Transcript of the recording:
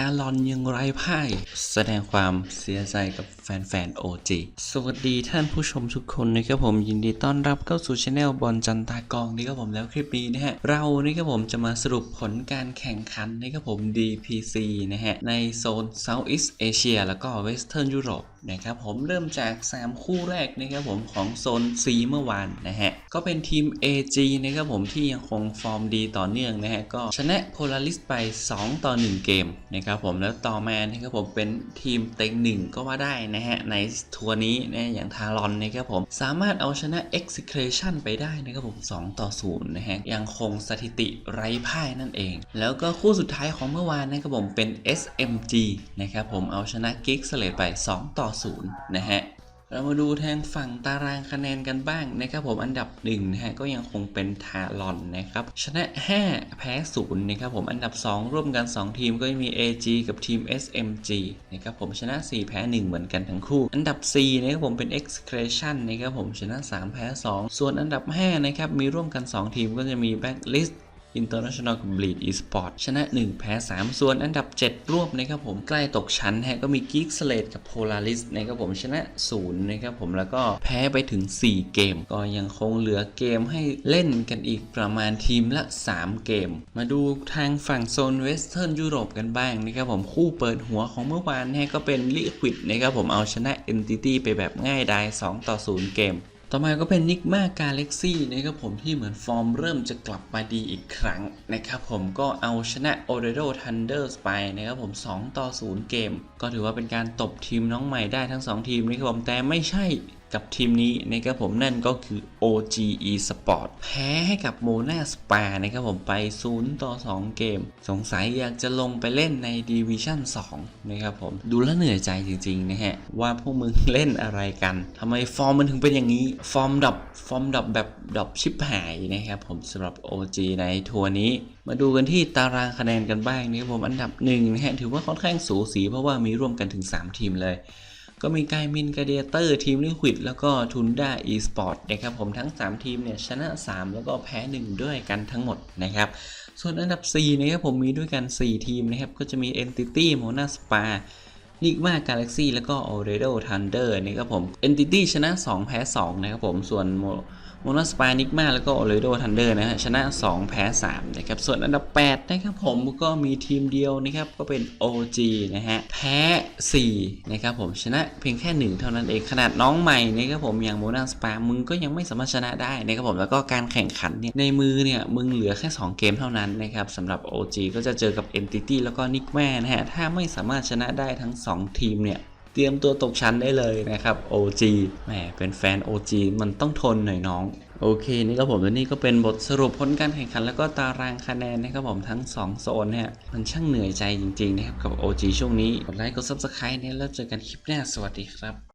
าลอนยังไร้พ่าย แสดงความเสียใจกับแฟนๆ OG สวัสดีท่านผู้ชมทุกคนนะครับผมยินดีต้อนรับเข้าสู่ช anel บอลจันตากองนี่ครับผมแล้วคลิปนี้นะฮะ เรานี่ครับผมจะมาสรุปผลการแข่งขันนะครับผม DPC นะฮะ ในโซน Southeast Asia แล้วก็ Western Europe นะครับผมเริ่มจาก 3 คู่แรกนะครับผมของโซน C เมื่อวานนะฮะก็เป็นทีม AG นะครับผมที่ยังคงฟอร์มดีต่อเนื่องนะฮะก็ชนะ Polaris ไป 2 ต่อ 1 เกมนะครับผมแล้วต่อมานะครับผมเป็นทีมเต็งหนึ่งก็ว่าได้นะฮะในทัวร์นี้นะอย่างทารอนนะครับผมสามารถเอาชนะ Execration ไปได้นะครับผม 2 ต่อ 0 นะฮะยังคงสถิติไร้พ่ายนั่นเอง แล้วก็คู่สุดท้ายของเมื่อวานนะครับผมเป็น SMG นะครับผมเอาชนะ Geek s l a t e ไป 2 ต่อ0นะฮะเรามาดูทางฝั่งตารางคะแนนกันบ้างนะครับผมอันดับ1นะฮะก็ยังคงเป็นทารอนนะครับชนะ 5 แพ้0นะครับผมอันดับ 2 ร่วมกัน 2 ทีมก็มี AG กับทีม SMG นะครับผมชนะ 4 แพ้ 1 เหมือนกันทั้งคู่ อันดับ 4 นะครับผมเป็น Excretion นะครับผมชนะ 3 แพ้ 2 ส่วนอันดับ 5 นะครับมีร่วมกัน 2 ทีมก็จะมี Backlist International Bleed Esport ชนะ 1 แพ้ 3 ส่วนอันดับ 7รวบนะครับผมใกล้ตกชั้นฮะก็มี Geek Slate กับ Polaris นะครับผมชนะ 0 นะครับผมแล้วก็แพ้ไปถึง 4 เกม ก็ยังคงเหลือเกมให้เล่นกันอีกประมาณทีมละ 3 เกม มาดูทางฝั่งโซน Western Europe กันบ้างนะครับผมคู่เปิดหัวของเมื่อวานเนี่ยก็เป็น Liquid นะครับผมเอาชนะ Entity ไปแบบง่ายดาย2ต่อ 0 เกม ต่อมาก็เป็นนิกมากาเล็กซี่นะครับผมที่เหมือนฟอร์มเริ่มจะกลับมาดีอีกครั้งนะครับผมก็เอาชนะโอเรโดทันเดอร์สไปนะครับผม 2 ต่อ 0 เกม ก็ถือว่าเป็นการตบทีมน้องใหม่ได้ทั้ง 2 ทีมนะครับผมแต่ไม่ใช่ กับทีมนี้นะครับผมนั่นก็คือ OGE Sport แพ้ให้กับ Mona Spa นะครับผมไป 0 ต่อ 2 เกม สงสัยอยากจะลงไปเล่นใน Division 2นะครับผมดูแลวเหนื่อยใจจริงๆนะฮะ ว่าพวกมึงเล่นอะไรกันทำไมฟอร์มมันถึงเป็นอย่างนี้ ฟอร์มดับฟอร์มดับแบบดับชิบหายนะครับผมสำหรับ OG ในทัวร์นี้มาดูกันที่ตารางคะแนนกันบ้างนะครับผมอันดับหนึ่งนะฮะถือว่าค่อนข้างสูสีเพราะว่ามีร่วมกันถึง 3 ทีมเลย ก็มีไกมินกาเดียเตอร์ทีมลิควิดแล้วก็ทุนด้าอีสปอร์ตนะครับผมทั้ง 3 ทีมเนี่ยชนะ 3 แล้วก็แพ้ 1 ด้วยกันทั้งหมดนะครับ ส่วนอันดับ 4 นะครับผมมีด้วยกัน 4 ทีมนะครับ ก็จะมี Entity m o n a Spa ลิกมากาแล็กซี่แล้วก็ o r e d o Thunder นะครับผม Entity ชนะ 2 แพ้ 2 นะครับผมส่วนโมโนสปานิกมาแล้วก็โอเลโดทันเดอร์นะฮะชนะ 2 แพ้ 3 นะครับ ส่วนอันดับ 8 นะครับผมก็มีทีมเดียวนะครับ ก็เป็น OG นะฮะ แพ้ 4 นะครับผมชนะเพียงแค่ 1 เท่านั้นเองขนาดน้องใหม่นะครับผมอย่างโมนาสปามึงก็ยังไม่สามารถชนะได้นะครับผมแล้วก็การแข่งขันเนี่ยในมือเนี่ยมึงเหลือแค่ 2 เกมเท่านั้นนะครับสำหรับ OG ก็จะเจอกับ Entity แล้วก็นิกแม่นะฮะถ้าไม่สามารถชนะได้ทั้ง 2 ทีมเนี่ย เตรียมตัวตกชั้นได้เลยนะครับ OG แหมเป็นแฟน OG มันต้องทนหน่อยน้องโอเคนี่ก็ผมและนี่ก็เป็นบทสรุปผลการแข่งขัน แล้วก็ตารางคะแนนนะครับผมทั้ง 2 โซนเนี่ยมันช่างเหนื่อยใจจริงๆนะครับกับ OG ช่วงนี้กดไลค์กดซับสไคร b e เนี่ยแล้วเจอกันคลิปหน้าสวัสดีครับ